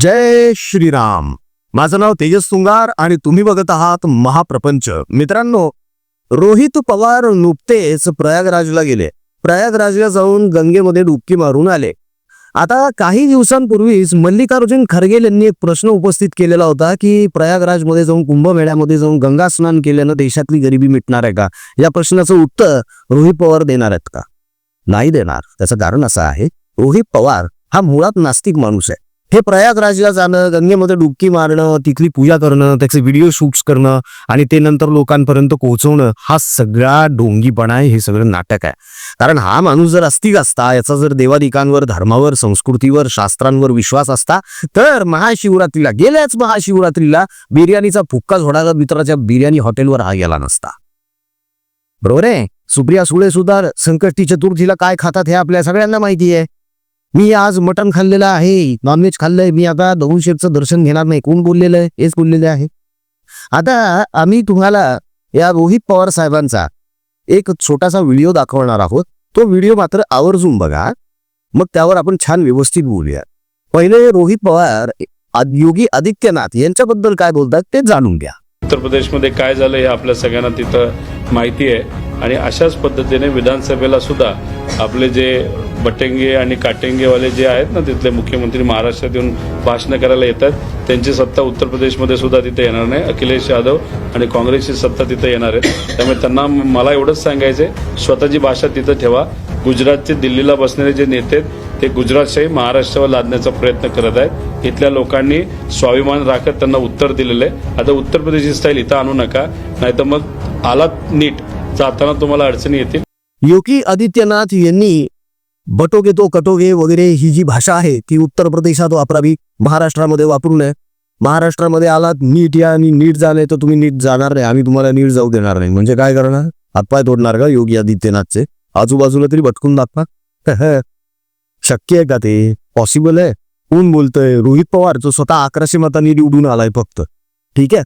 जय श्रीराम. माझं नाव तेजस तुंगार आणि तुम्ही बघत आहात महाप्रपंच. मित्रांनो रोहित पवार नुकतेच प्रयागराजला गेले. प्रयागराजला जाऊन गंगेमध्ये डुबकी मारून आले. आता काही दिवसांपूर्वीच मल्लिकार्जुन खरगे यांनी एक प्रश्न उपस्थित केलेला होता की प्रयागराजमध्ये जाऊन कुंभमेळ्यामध्ये जाऊन गंगा स्नान केल्यानं देशातली गरिबी मिटणार आहे का? या प्रश्नाचं उत्तर रोहित पवार देणार आहेत का? नाही देणार. त्याचं कारण असं आहे रोहित पवार हा मुळात नास्तिक माणूस आहे. हे प्रयागराजला जाणं गंगेमध्ये डुबकी मारणं तिथली पूजा करणं त्याचे व्हिडिओ शूट्स करणं आणि ते नंतर लोकांपर्यंत पोहोचवणं हा सगळा डोंगीपणा आहे हे सगळं नाटक आहे. कारण हा माणूस जर अस्तिक असता याचा जर देवादिकांवर धर्मावर संस्कृतीवर शास्त्रांवर विश्वास असता तर महाशिवरात्रीला गेल्याच महाशिवरात्रीला बिर्याणीचा फुक्का झोडायला मित्राच्या बिर्याणी हॉटेलवर हा गेला नसता. बरोबर आहे? सुप्रिया सुळे सुद्धा संकष्टी चतुर्थीला काय खातात हे आपल्या सगळ्यांना माहिती आहे. मी आज मटण खाल्लेलं आहे. नॉनव्हेज खाल्लंय. मी आता दगडूशेठचं दर्शन घेणार नाही. कोण बोललेलं आहे? हेच बोललेले आहे. आता आम्ही तुम्हाला या रोहित पवार साहेबांचा एक छोटासा व्हिडिओ दाखवणार आहोत. तो व्हिडिओ मात्र आवर्जून बघा. मग त्यावर आपण छान व्यवस्थित बोलूया. पहिले रोहित पवार योगी आदित्यनाथ यांच्याबद्दल काय बोलतात ते जाणून घ्या. उत्तर प्रदेशमध्ये काय झालं हे आपल्या सगळ्यांना तिथं माहिती आहे. आणि अशाच पद्धतीने विधानसभेला सुद्धा आपले जे बटेंगे आणि काटेंगेवाले जे आहेत ना तिथले मुख्यमंत्री महाराष्ट्रात येऊन भाषणं करायला येतात त्यांची सत्ता उत्तर प्रदेशमध्ये सुद्धा तिथे येणार नाही. अखिलेश यादव आणि काँग्रेसची सत्ता तिथे येणार आहे. त्यामुळे त्यांना मला एवढंच सांगायचं आहे स्वतःची भाषा तिथं ठेवा. गुजरातचे दिल्लीला बसणारे जे नेते आहेत ते गुजरातशाही महाराष्ट्रावर लादण्याचा प्रयत्न करत आहेत. इथल्या लोकांनी स्वाभिमान राखत त्यांना उत्तर दिलेलं आहे. आता उत्तर प्रदेशची स्टाईल इथं आणू नका नाहीतर मग आलात नीट. जाताना तुम्हाला अडचणी येतील. योगी आदित्यनाथ यांनी बटोगे तो कटोगे वगैरे ही जी भाषा आहे ती उत्तर प्रदेशात वापरावी महाराष्ट्रामध्ये वापरू नये. महाराष्ट्रामध्ये आलात नीट या आणि नीट जाणे तर तुम्ही नीट जाणार नाही. आम्ही तुम्हाला नीट जाऊ देणार नाही. म्हणजे काय करणार? हातपाय तोडणार का योगी आदित्यनाथचे? आजूबाजूला तरी भटकून दाखवा. शक्य आहे का ते? पॉसिबल आहे. कोण बोलतंय? रोहित पवार जो स्वतः अकराशे मतांनी निवडून आलाय फक्त. ठीक आहे?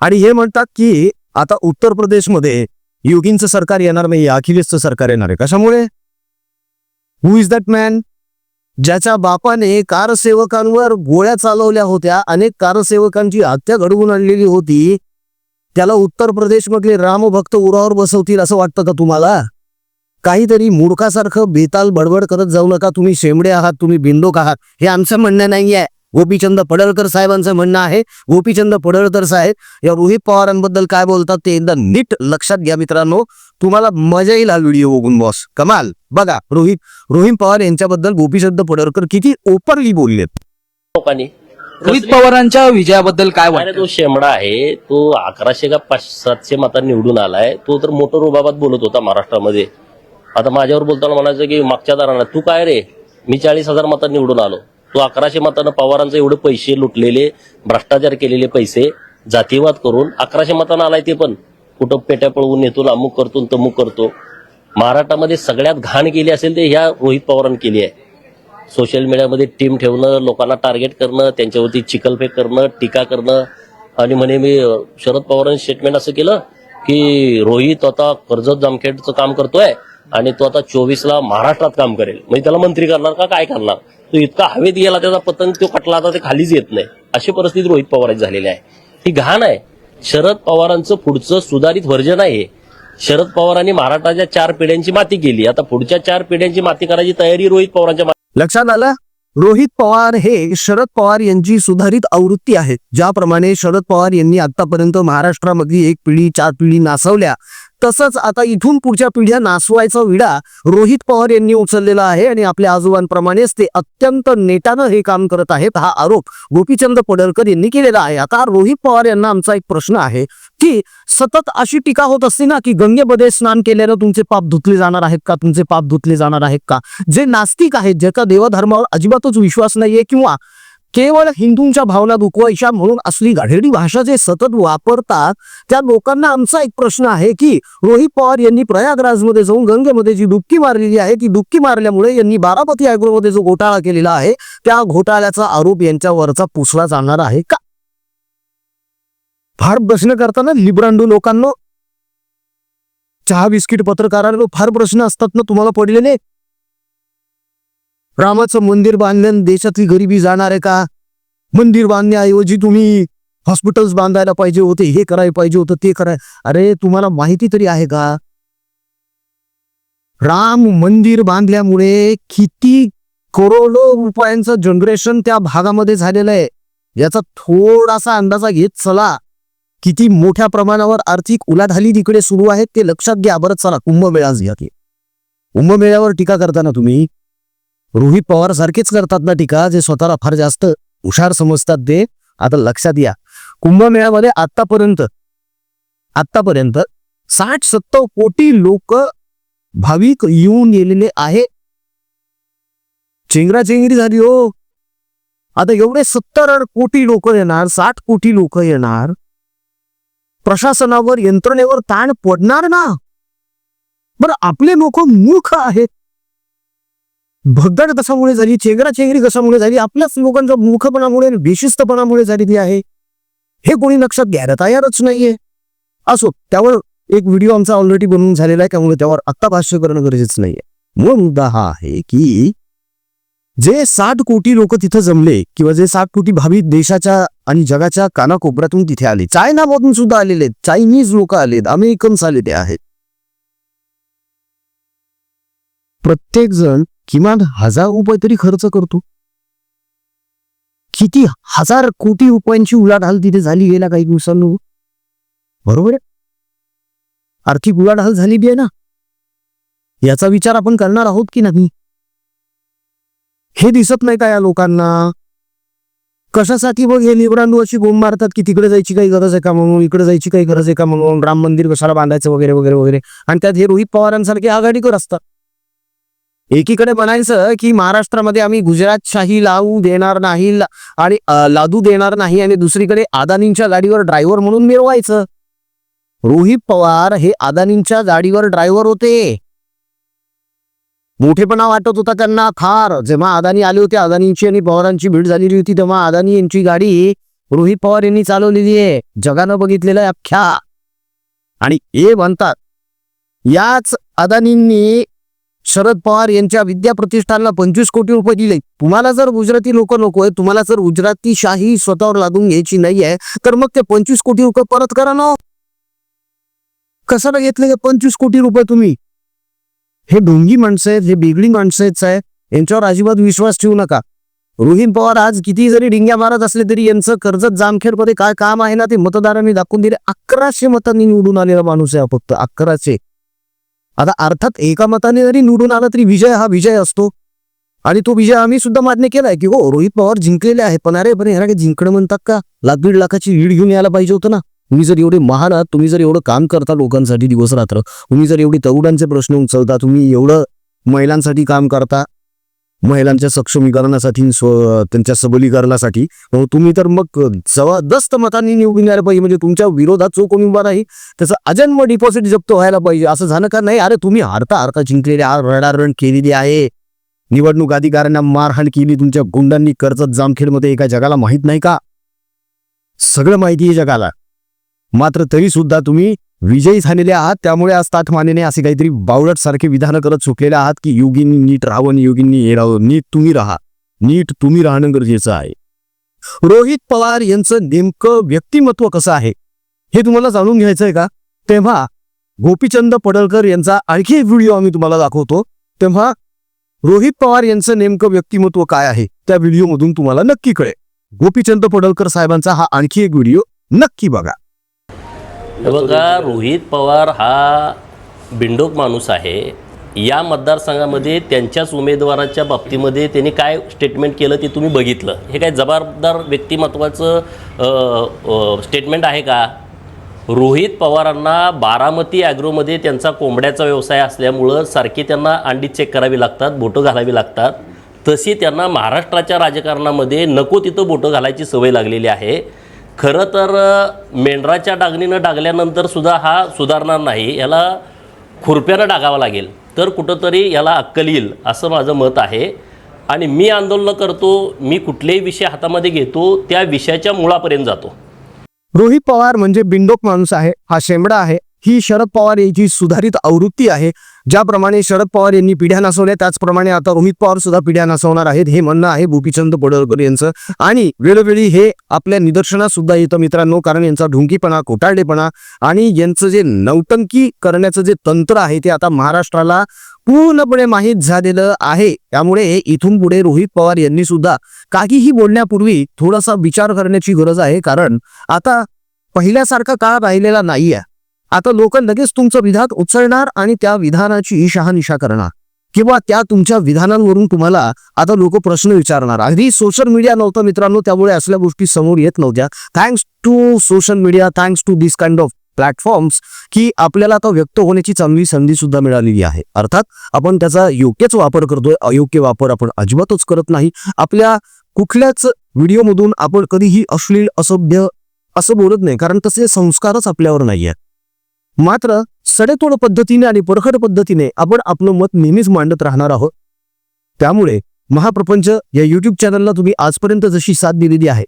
आणि हे म्हणतात की आता उत्तर प्रदेशमध्ये योगींचं सरकार येणार नाही अखिलेशचं सरकार येणार आहे. कशामुळे? हु इज दॅट मॅन ज्याच्या बापाने कारसेवकांवर गोळ्या चालवल्या होत्या अनेक कारसेवकांची हत्या घडवून आणलेली होती. त्याला उत्तर प्रदेशमधले रामभक्त उरावर बसवतील असं वाटतं का तुम्हाला? काहीतरी मूर्खासारखं बेताल बडबड करत जाऊ नका तुम्ही शेमडे आहात तुम्ही बिंडोक आहात. हे आमचं म्हणणं नाही आहे गोपीचंद पडळकर साहेबांचं म्हणणं आहे. गोपीचंद पडळकर साहेब या रोहित पवारांबद्दल काय बोलतात ते एकदा नीट लक्षात घ्या मित्रांनो. तुम्हाला मजा येईल हा व्हिडिओ बघून बॉस कमाल. बघा रोहित रोहित पवार यांच्याबद्दल गोपीचंद पडळकर किती ओपनली बोललेत. लोकांनी. रोहित पवारांच्या विजयाबद्दल काय अरे वाटतं? तो शेमडा आहे. तो अकराशे का पाच सातशे मतांनी निवडून आलाय. तो तर मोटर रुबाबात बोलत होता महाराष्ट्रामध्ये. आता माझ्यावर बोलताना म्हणायचं की मागच्या दाराला तू काय रे? मी चाळीस हजार मतांनी निवडून आलो. तो अकराशे मतानं पवारांचे एवढे पैसे लुटलेले भ्रष्टाचार केलेले पैसे जातीवाद करून अकराशे मतानं आलाय ते पण. कुठं पेट्या पळवून नेतो अमुक करतो तमुक करतो. महाराष्ट्रामध्ये सगळ्यात घाण केली असेल ते ह्या रोहित पवारांनी केली आहे. सोशल मीडियामध्ये टीम ठेवणं लोकांना टार्गेट करणं त्यांच्यावरती चिखलफेक करणं टीका करणं. आणि म्हणे मी शरद पवारांनी स्टेटमेंट असं केलं की रोहित आता कर्जत जामखेडचं काम करतोय. आणि तो आता चोवीसला महाराष्ट्रात काम करेल. म्हणजे त्याला मंत्री करणार का काय करणार? तो इतका हवेत गेला त्याचा पतंग तो कटला आता ते खालीच येत नाही. अशी परिस्थिती रोहित पवारांची झालेली आहे. ही घाण आहे. शरद पवारांचं पुढचं सुधारित व्हर्जन आहे. शरद पवारांनी महाराष्ट्राच्या चार पिढ्यांची माती केली. आता पुढच्या चार पिढ्यांची माती करायची तयारी रोहित पवारांच्या लक्षात आलं? रोहित पवार हे शरद पवार यांची सुधारित आवृत्ती आहे. ज्याप्रमाणे शरद पवार यांनी आतापर्यंत महाराष्ट्रामधली एक पिढी चार पिढी नासवल्या. तसंच आता इथून पुढच्या पिढ्या नासवायचा विडा रोहित पवार यांनी उचललेला आहे आणि आपल्या आजोबांप्रमाणेच ते अत्यंत नेटानं हे काम करत आहेत हा आरोप गोपीचंद पडळकर यांनी केलेला आहे. आता रोहित पवार यांना आमचा एक प्रश्न आहे की सतत अशी टीका होत असते ना की गंगेमध्ये स्नान केल्यानं तुमचे पाप धुतले जाणार आहेत का? तुमचे पाप धुतले जाणार आहेत का? जे नास्तिक आहेत ज्याचा देवधर्मावर अजिबातच विश्वास नाहीये किंवा केवळ हिंदूंच्या भावना दुखवायच्या म्हणून असली गाढेडी भाषा जे सतत वापरतात त्या लोकांना आमचा एक प्रश्न आहे की रोहित पवार यांनी प्रयागराजमध्ये जाऊन गंगेमध्ये जी डुबकी मारलेली आहे ती डुबकी मारल्यामुळे यांनी बारामती मध्ये जो घोटाळा केलेला आहे त्या घोटाळ्याचा आरोप यांच्यावरचा पुसला जाणार आहे का? फार प्रश्न करताना लिब्रांडू लोकांना चहा बिस्किट पत्रकारांना फार प्रश्न असतात ना तुम्हाला पडलेले? रामाचं मंदिर बांधल्यानं देशातली गरिबी जाणार आहे का? मंदिर बांधण्याऐवजी तुम्ही हॉस्पिटल्स बांधायला पाहिजे होते हे करायला पाहिजे होतं ते कराय अरे तुम्हाला माहिती तरी आहे का? राम मंदिर बांधल्यामुळे किती करोडो रुपयांचं जनरेशन त्या भागामध्ये झालेलं आहे. याचा थोडासा अंदाजा घेत चला. किती मोठ्या प्रमाणावर आर्थिक उलाढाली तिकडे सुरू आहेत ते लक्षात घ्या. बरं चला कुंभमेळाच घ्या ते. कुंभमेळ्यावर टीका करताना तुम्ही रोहित पवार सारखेच करतात ना टीका जे स्वतःला फार जास्त हुशार समजतात ते. आता लक्षात या. कुंभमेळ्यामध्ये आतापर्यंत आतापर्यंत साठ सत्तर कोटी लोक भाविक येऊन गेलेले आहे. चेंगराचेंगरी झाली हो. आता एवढे सत्तर कोटी लोक येणार साठ कोटी लोक येणार. प्रशासनावर यंत्रणेवर ताण पडणार ना? बरं आपले लोक मूर्ख आहेत. भगदाड कशामुळे झाली? चेंगराचेंगरी कशामुळे झाली? आपल्याच लोकांच्या मूर्खपणामुळे आणि बेशिस्तपणामुळे झालेली आहे. हे कोणी लक्षात घ्यायला तयारच नाहीये. असो त्यावर एक व्हिडिओ आमचा ऑलरेडी बनवून झालेला आहे त्यामुळे त्यावर आत्ता भाष्य करणं गरजेचं नाहीये. मूळ मुद्दा हा आहे की जे साठ कोटी लोक तिथं जमले किंवा जे साठ कोटी भाविक देशाच्या आणि जगाच्या कानाकोपऱ्यातून तिथे आले चायनामधून सुद्धा आलेले आहेत चायनीज लोक आलेत अमेरिकन्स आलेले आहेत. प्रत्येक जण किमान हजार रुपये तरी खर्च करतो. किती हजार कोटी रुपयांची उलाढाल तिथे झाली गेल्या काही दिवसांनी. बरोबर आहे? आर्थिक उलाढाल झाली बी आहे ना? याचा विचार आपण करणार आहोत की नाही? हे दिसत नाही का या लोकांना? कशासाठी बघ हे निवडांडू अशी बोंब मारतात की तिकडे जायची काही गरज आहे का म्हणून इकडे जायची काही गरज आहे का म्हणून राम मंदिर कशाला बांधायचं वगैरे वगैरे वगैरे. आणि त्यात हे रोहित पवारांसारखे आघाडीकर असतात. एकीकडे म्हणायचं की महाराष्ट्रामध्ये आम्ही गुजरातशाही लावू देणार नाही आणि लादू देणार नाही आणि दुसरीकडे अदानींच्या गाडीवर ड्रायव्हर म्हणून मिरवायचं. रोहित पवार हे अदानींच्या गाडीवर ड्रायव्हर होते. मोठेपणा वाटत होता त्यांना फार. जेव्हा अदानी आले होते अदानींची आणि पवारांची भेट झालेली होती तेव्हा अदानी यांची गाडी रोहित पवार यांनी चालवलेली आहे. जगानं बघितलेलं अख्ख्या. आणि हे म्हणतात याच अदानींनी शरद पवार यांच्या विद्या प्रतिष्ठानला पंचवीस कोटी रुपये दिले. तुम्हाला जर गुजराती लोक नकोय तुम्हाला जर गुजराती शाही स्वतःवर लादून घ्यायची नाहीये तर मग ते पंचवीस कोटी रुपये परत करा ना. कशाला घेतले पंचवीस कोटी रुपये तुम्ही? हे ढोंगी माणसं आहेत हे बिगडी माणसं आहेत साहेब. यांच्यावर अजिबात विश्वास ठेवू नका. रोहित पवार आज किती जरी डिंग्या मारत असले तरी यांचं कर्जत जामखेडमध्ये काय काम आहे ना ते मतदारांनी दाखवून दिले. अकराशे मतांनी निवडून आलेला माणूस आहे फक्त अकराशे. आता अर्थात एका मताने जरी निवडून आला तरी विजय हा विजय असतो. आणि तो विजय आम्ही सुद्धा मान्य केलाय की हो रोहित पवार जिंकलेले आहे पण अरे पण ह्याला काही जिंकणं म्हणतात का? लाख दीड लाखाची लीड घेऊन यायला पाहिजे होतं ना. तुम्ही जर एवढे महान आहात तुम्ही जर एवढं काम करता लोकांसाठी दिवस रात्र तुम्ही जर एवढी तरुणांचे प्रश्न उचलता तुम्ही एवढं महिलांसाठी काम करता महिलांच्या सक्षमीकरणासाठी स्व- त्यांच्या सबलीकरणासाठी. मग तुम्ही तर मग जबरदस्त मतांनी निवडून यायला पाहिजे. म्हणजे तुमच्या विरोधात जो कोणी उभा नाही त्याचं अजन्म डिपॉझिट जप्त व्हायला पाहिजे. असं झालं का? नाही अरे तुम्ही हारता हारता जिंकलेले रडारण केलेली आहे. निवडणूक अधिकाऱ्यांना मारहाण केली तुमच्या गुंडांनी कर्जत जामखेडमध्ये एका जगाला माहीत नाही का? सगळं माहिती आहे जगाला. मात्र तरी सुद्धा तुम्ही विजयी झालेले आहात त्यामुळे आज ताठमानेने असे काहीतरी बावळट सारखे विधानं करत चुकलेले आहात की योगींनी नीट राहावं योगींनी हे राहावं. नीट तुम्ही राहा. नीट तुम्ही राहणं गरजेचं आहे. रोहित पवार यांचं नेमकं व्यक्तिमत्व कसं आहे? हे तुम्हाला जाणून घ्यायचं आहे का? तेव्हा गोपीचंद पडळकर यांचा आणखी एक व्हिडिओ आम्ही तुम्हाला दाखवतो. तेव्हा रोहित पवार यांचं नेमकं व्यक्तिमत्व काय आहे? त्या व्हिडिओमधून तुम्हाला नक्की कळेल. गोपीचंद पडळकर साहेबांचा हा आणखी एक व्हिडिओ नक्की बघा. बघा रोहित पवार हा बिंडोक माणूस आहे. या मतदारसंघामध्ये त्यांच्याच उमेदवाराच्या बाबतीमध्ये त्यांनी काय स्टेटमेंट केलं ते तुम्ही बघितलं? हे काय जबाबदार व्यक्तिमत्वाचं स्टेटमेंट आहे का? रोहित पवारांना बारामती ॲग्रोमध्ये त्यांचा कोंबड्याचा व्यवसाय असल्यामुळं सारखी त्यांना अंडी चेक करावी लागतात बोटं घालावी लागतात. तशी त्यांना महाराष्ट्राच्या राजकारणामध्ये नको तिथं बोटं घालायची सवय लागलेली आहे. खरं तर मेंढराच्या डागणीनं डागल्यानंतर सुद्धा हा सुधारणार नाही. याला खुरप्यानं डागावं लागेल. तर कुठंतरी याला अक्कल येईल असं माझं मत आहे. आणि मी आंदोलन करतो मी कुठलेही विषय हातामध्ये घेतो त्या विषयाच्या मुळापर्यंत जातो. रोहित पवार म्हणजे बिंडोक माणूस आहे. हा शेंबडा आहे. ही शरद पवार यांची सुधारित आवृत्ती आहे. ज्याप्रमाणे शरद पवार यांनी पिढ्या नसवल्या त्याचप्रमाणे आता रोहित पवार सुद्धा पिढ्या नसवणार आहेत हे म्हणणं आहे गोपीचंद पडळकर यांचं. आणि वेळोवेळी हे आपल्या निदर्शनात सुद्धा येतं मित्रांनो कारण यांचा ढुंकीपणा कोटारडेपणा आणि यांचं जे नौटंकी करण्याचं जे तंत्र आहे ते आता महाराष्ट्राला पूर्णपणे माहीत झालेलं आहे. त्यामुळे इथून पुढे रोहित पवार यांनी सुद्धा काहीही बोलण्यापूर्वी थोडासा विचार करण्याची गरज आहे कारण आता पहिल्यासारखा काळ राहिलेला नाही आहे आता लोक लगेच तुमचं विधान उचलणार आणि त्या विधानाची शहानिशा करणार. किंवा त्या तुमच्या विधानांवरून तुम्हाला आता लोक प्रश्न विचारणार. अगदी सोशल मीडिया नव्हतं मित्रांनो त्यामुळे असल्या गोष्टी समोर येत नव्हत्या. Thanks to social media thanks to this kind of platforms की आपल्याला आता व्यक्त होण्याची चांगली संधी सुद्धा मिळालेली आहे. अर्थात आपण त्याचा योग्यच वापर करतोय अयोग्य वापर आपण अजिबातच करत नाही. आपल्या कुठल्याच व्हिडिओमधून आपण कधीही अश्लील असभ्य असं बोलत नाही कारण तसे संस्कारच आपल्यावर नाही आहेत मात्र सडेतोड पद्धतीने आणि परखड पद्धतीने आपण आपलं मत नेहमीच मांडत राहणार आहोत. त्यामुळे महाप्रपंच या युट्यूब चॅनलला तुम्ही आजपर्यंत जशी साथ दिलेली आहे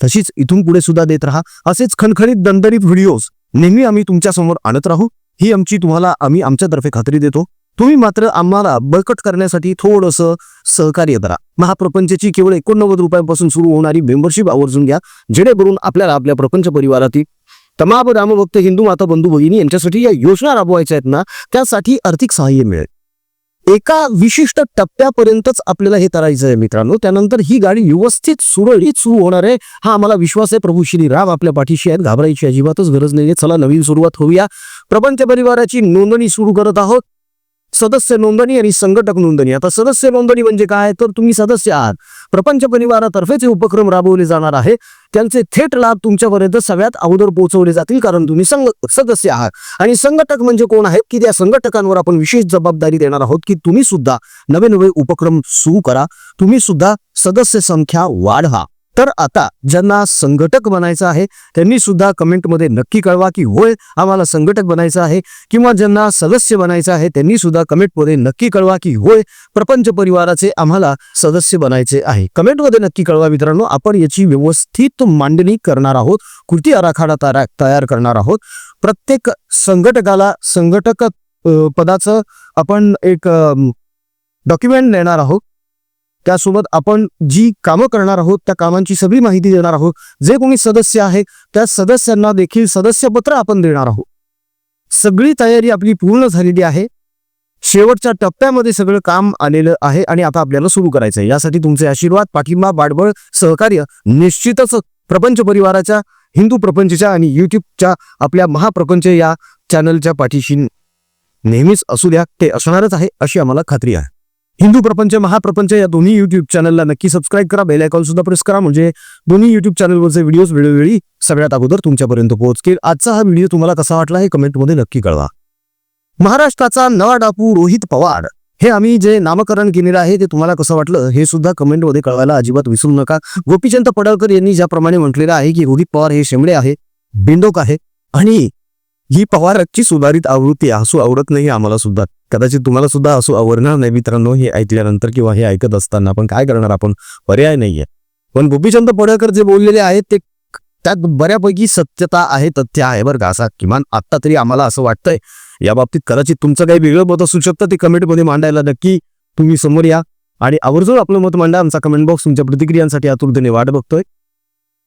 तशीच इथून पुढे सुद्धा देत राहा. असेच खणखणीत दणदणीत व्हिडिओज नेहमी आम्ही तुमच्यासमोर आणत राहू. ही आमची तुम्हाला आम्ही आमच्यातर्फे खात्री देतो. तुम्ही मात्र आम्हाला बळकट करण्यासाठी थोडंसं सहकार्य करा. महाप्रपंचची केवळ एकोणनव्वद रुपयांपासून सुरू होणारी मेंबरशिप आवर्जून घ्या. जेणेकरून आपल्याला आपल्या प्रपंच परिवारातील तमाम रामभक्त हिंदू माता बंधू भगिनी यांच्यासाठी या योजना राबवायच्या आहेत ना त्यासाठी आर्थिक सहाय्य मिळेल. एका विशिष्ट टप्प्यापर्यंतच आपल्याला हे करायचं आहे मित्रांनो. त्यानंतर ही गाडी व्यवस्थित सुरळीत सुरू होणार आहे. हा आम्हाला विश्वास आहे. प्रभू श्री राम आपल्या पाठीशी आहेत. घाबरायची अजिबातच गरज नाहीये. चला नवीन सुरुवात होऊया. प्रपंच परिवाराची नोंदणी सुरू करत आहोत. सदस्य नोंदणी आणि संघटक नोंदणी. आता सदस्य नोंदणी म्हणजे काय? तर तुम्ही सदस्य आहात. प्रपंच परिवारातर्फेचे उपक्रम राबवले जाणार आहे. त्यांचे थेट लाभ तुमच्यापर्यंत सगळ्यात अगोदर पोहोचवले जातील कारण तुम्ही संघ सदस्य आहात. आणि संघटक म्हणजे कोण आहेत? की त्या संघटकांवर आपण विशेष जबाबदारी देणार आहोत की तुम्ही सुद्धा नवे नवे उपक्रम सुरू करा. तुम्ही सुद्धा सदस्य संख्या वाढवा. तर आता ज्यांना संघटक बनायचं आहे त्यांनी सुद्धा कमेंटमध्ये नक्की कळवा की होय आम्हाला संघटक बनायचं आहे किंवा ज्यांना सदस्य बनायचं आहे त्यांनी सुद्धा कमेंटमध्ये नक्की कळवा की होय प्रपंच परिवाराचे आम्हाला सदस्य बनायचे आहे. कमेंटमध्ये नक्की कळवा मित्रांनो आपण याची व्यवस्थित मांडणी करणार आहोत कृती आराखडा तयार तयार करणार आहोत. प्रत्येक संघटकाला संघटक पदाचं आपण एक डॉक्युमेंट देणार आहोत. त्यासोबत आपण जी कामं करणार आहोत त्या कामांची सगळी माहिती देणार आहोत. जे कोणी सदस्य आहे त्या सदस्यांना देखील सदस्यपत्र आपण देणार आहोत. सगळी तयारी आपली पूर्ण झालेली आहे. शेवटच्या टप्प्यामध्ये सगळं काम आलेलं आहे आणि आता आपल्याला सुरू करायचं आहे. यासाठी तुमचे आशीर्वाद पाठिंबा बाडबळ सहकार्य निश्चितच प्रपंच परिवाराच्या हिंदू प्रपंचच्या आणि युट्यूबच्या आपल्या महाप्रपंच या चॅनलच्या पाठीशी नेहमीच असू द्या ते असणारच आहे अशी आम्हाला खात्री आहे. हिंदू प्रपंच महाप्रपंच या दोन्ही युट्यूब चॅनलला नक्की सबस्क्राईब करा. बेल आयकॉन सुद्धा प्रेस करा. म्हणजे दोन्ही युट्यूब चॅनलवरचे व्हिडिओज वेळोवेळी सगळ्यात अगोदर तुमच्यापर्यंत पोहोचतील. आजचा हा व्हिडिओ तुम्हाला कसा वाटला हे कमेंटमध्ये नक्की कळवा. महाराष्ट्राचा नवा डापू रोहित पवार. हे आम्ही जे नामकरण केलेलं आहे ते तुम्हाला कसं वाटलं हे सुद्धा कमेंटमध्ये कळवायला अजिबात विसरू नका. गोपीचंद पडळकर यांनी ज्याप्रमाणे म्हटलेलं आहे की रोहित पवार हे शेंबडे आहे बिंडोक आहे आणि ही पवारची सुधारित आवृत्ती असू आवडत नाही आम्हाला सुद्धा कदाचित तुम्हाला सुद्धा असू आवडणार नाही मित्रांनो हे ऐकल्यानंतर किंवा हे ऐकत असताना. आपण काय करणार आपण? पर्याय नाहीये. पण गोपीचंद पडळकर जे बोललेले आहेत ते त्यात बऱ्यापैकी सत्यता आहे तथ्य आहे बरं का. असा किमान आत्ता तरी आम्हाला असं वाटतंय. या बाबतीत कदाचित तुमचं काही वेगळं मत असू शकतं ते कमेंटमध्ये मांडायला नक्की तुम्ही समोर या. आणि आवर्जून आपलं मत मांडा. आमचा कमेंट बॉक्स तुमच्या प्रतिक्रियांसाठी आतुरतेने वाट बघतोय.